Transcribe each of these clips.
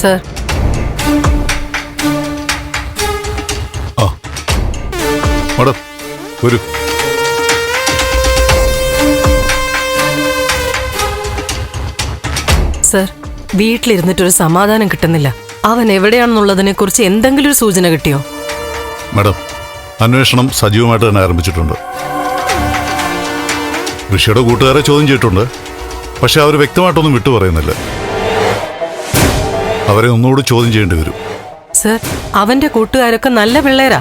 Sir. ആ. Madam വരൂ. Sir വീട്ടിലിരുന്നിട്ടൊരു സമാധാനം കിട്ടുന്നില്ല. അവൻ എവിടെയാണെന്നുള്ളതിനെ കുറിച്ച് എന്തെങ്കിലും ഒരു സൂചന കിട്ടിയോ? മാഡം അന്വേഷണം സജീവമായിട്ട് തന്നെ ആരംഭിച്ചിട്ടുണ്ട്. ഋഷിയുടെ കൂട്ടുകാരെ ചോദ്യം ചെയ്തിട്ടുണ്ട്. പക്ഷെ അവർ വ്യക്തമായിട്ടൊന്നും വിട്ടു പറയുന്നില്ല അവരെ ഒന്നുകൂടി ചോദ്യം ചെയ്യേണ്ടി വരും. സർ അവന്റെ കൂട്ടുകാരൊക്കെ നല്ല പിള്ളേരാ.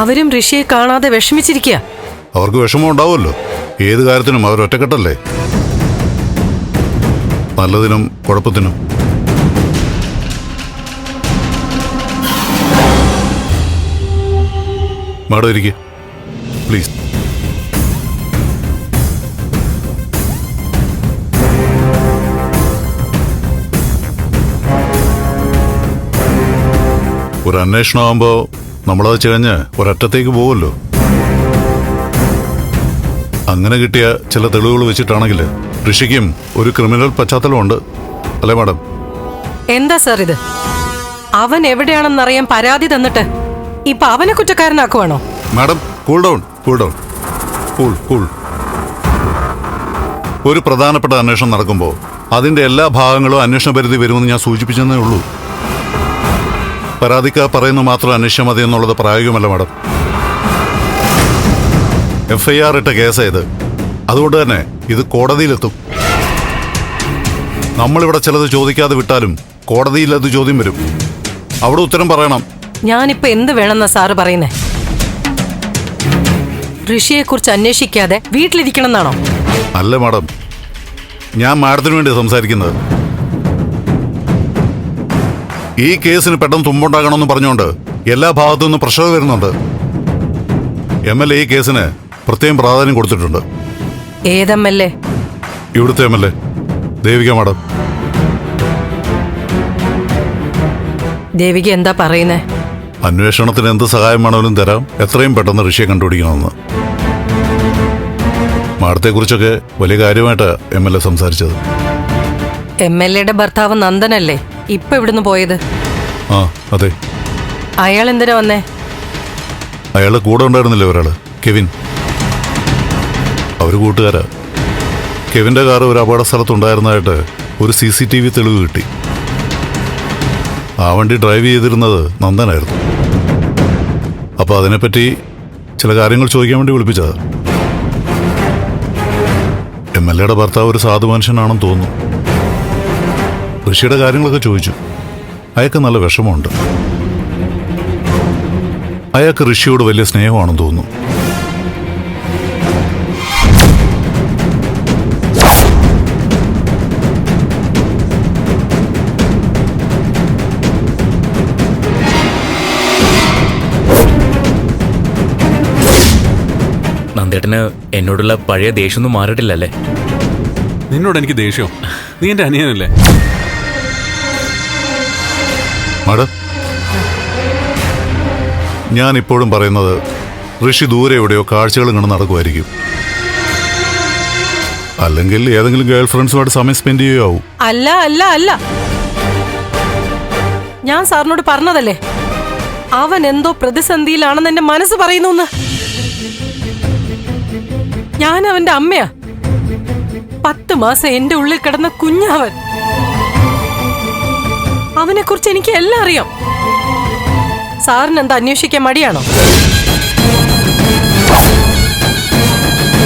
അവരും ഋഷിയെ കാണാതെ വിഷമിച്ചിരിക്കുക അവർക്ക് വിഷമം ഉണ്ടാവുമല്ലോ. ഏത് കാര്യത്തിനും അവർ ഒറ്റക്കെട്ടല്ലേ? നല്ലതിനും കുഴപ്പത്തിനും. മാഡം ഇരിക്കുക പ്ലീസ്. ഒരു അന്വേഷണം ആകുമ്പോൾ നമ്മളത് ചികഞ്ഞ് ഒരറ്റത്തേക്ക് പോവല്ലോ അങ്ങനെ കിട്ടിയ ചില തെളിവുകൾ വെച്ചിട്ടാണെങ്കിൽ ഋഷിക്കും ഒരു ക്രിമിനൽ പശ്ചാത്തലമുണ്ട് അല്ലേ മാഡം? എന്താ സാർ ഇത്? അവൻ എവിടെയാണെന്നറിയാൻ പരാതി തന്നിട്ട് ഇപ്പൊ അവനെ കുറ്റക്കാരനാക്കുവാണോ? Madam cool down cool down cool cool ഒരു പ്രധാനപ്പെട്ട അന്വേഷണം നടക്കുമ്പോൾ അതിന്റെ എല്ലാ ഭാഗങ്ങളും അന്വേഷണ പരിധി വരുമെന്ന് ഞാൻ സൂചിപ്പിച്ചെന്നേ ഉള്ളൂ. പരാതിക്കാർ പറയുന്നത് മാത്രം അന്വേഷിച്ചാൽ മതി എന്നുള്ളത് പ്രായോഗികമല്ല മാഡം. എഫ് ഐ ആർ ഇട്ട കേസായത് അതുകൊണ്ട് തന്നെ ഇത് കോടതിയിലെത്തും. നമ്മളിവിടെ ചിലത് ചോദിക്കാതെ വിട്ടാലും കോടതിയിൽ അത് ചോദ്യം വരും. അവിടെ ഉത്തരം പറയണം. ഞാനിപ്പോ എന്ത് വേണമെന്നാ സാറ് പറയുന്നേ? ഋഷിയെ കുറിച്ച് അന്വേഷിക്കാതെ വീട്ടിലിരിക്കണം എന്നാണോ അല്ല മാഡം. ഞാൻ മാഡത്തിന് വേണ്ടി സംസാരിക്കുന്നത്. ഈ കേസിന് പെട്ടെന്ന് തുമ്പുണ്ടാകണമെന്ന് പറഞ്ഞുകൊണ്ട് എല്ലാ ഭാഗത്തു നിന്നും പ്രഷർ വരുന്നുണ്ട്. എം എൽ എ ഈ കേസിന് പ്രത്യേകം പ്രാധാന്യം കൊടുത്തിട്ടുണ്ട്. ഏതമ്മല്ലേ ഇവിടുത്തെ M L A Devika madam. Devika എന്താ പറയുന്നേ? അന്വേഷണത്തിന് എന്ത് സഹായം വേണമെങ്കിലും തരാം. എത്രയും പെട്ടെന്ന് ഋഷിയെ കണ്ടുപിടിക്കണമെന്ന്. മാഡത്തെക്കുറിച്ചൊക്കെ വലിയ കാര്യമായിട്ട് എം എൽ എ സംസാരിച്ചത്. എം എൽ എയുടെ ഭർത്താവ് നന്ദനല്ലേ? ഇപ്പൊ ഇവിടുന്ന് പോയത്. ആ അതെ. അയാൾ എന്തിനാ വന്നേ? അയാൾ കൂടെ ഉണ്ടായിരുന്നില്ലേ ഒരാൾ? കെവിൻ. അവർ കൂട്ടുകാരാ. കെവിന്റെ കാർ ഒരു അപകട സ്ഥലത്തുണ്ടായിരുന്നതായിട്ട് ഒരു സി സി ടി വി തെളിവ് കിട്ടി. ആ വണ്ടി ഡ്രൈവ് ചെയ്തിരുന്നത് നന്ദനായിരുന്നു. അപ്പൊ അതിനെപ്പറ്റി ചില കാര്യങ്ങൾ ചോദിക്കാൻ വേണ്ടി വിളിപ്പിച്ചതാ. എം എൽ എയുടെ ഭർത്താവ് ഒരു സാധു മനുഷ്യനാണെന്ന് തോന്നുന്നു. ഋഷിയുടെ കാര്യങ്ങളൊക്കെ ചോദിച്ചു. അയാൾക്ക് നല്ല വിഷമമുണ്ട്. അയാൾക്ക് ഋഷിയോട് വലിയ സ്നേഹമാണെന്ന് തോന്നുന്നു. നന്ദേട്ടന് എന്നോടുള്ള പഴയ ദേഷ്യമൊന്നും മാറിയിട്ടില്ലല്ലേ? നിന്നോട് എനിക്ക് ദേഷ്യം? നീ എന്റെ അനിയനല്ലേ? മാഡം. ഞാൻ ഇപ്പോഴും പറയുന്നത് ഋഷി ദൂരെ എവിടെയോ കാഴ്ചകൾ ഇങ്ങനെ നടക്കുമായിരിക്കും. അല്ലെങ്കിൽ ഏതെങ്കിലും ഗേൾ ഫ്രണ്ട്സുമായിട്ട് സമയം സ്പെൻഡ് ചെയ്യുകയാവും. അല്ല അല്ല അല്ല. ഞാൻ സാറിനോട് പറഞ്ഞതല്ലേ? അവൻ എന്തോ പ്രതിസന്ധിയിലാണെന്ന് എന്റെ മനസ്സ് പറയുന്നു ഞാൻ അവന്റെ അമ്മയാ. പത്ത് മാസം എന്റെ ഉള്ളിൽ കിടന്ന കുഞ്ഞവൻ. അവനെ കുറിച്ച് എനിക്ക് എല്ലാം അറിയാം. സാറിന് എന്താ അന്വേഷിക്കാൻ മടിയാണോ?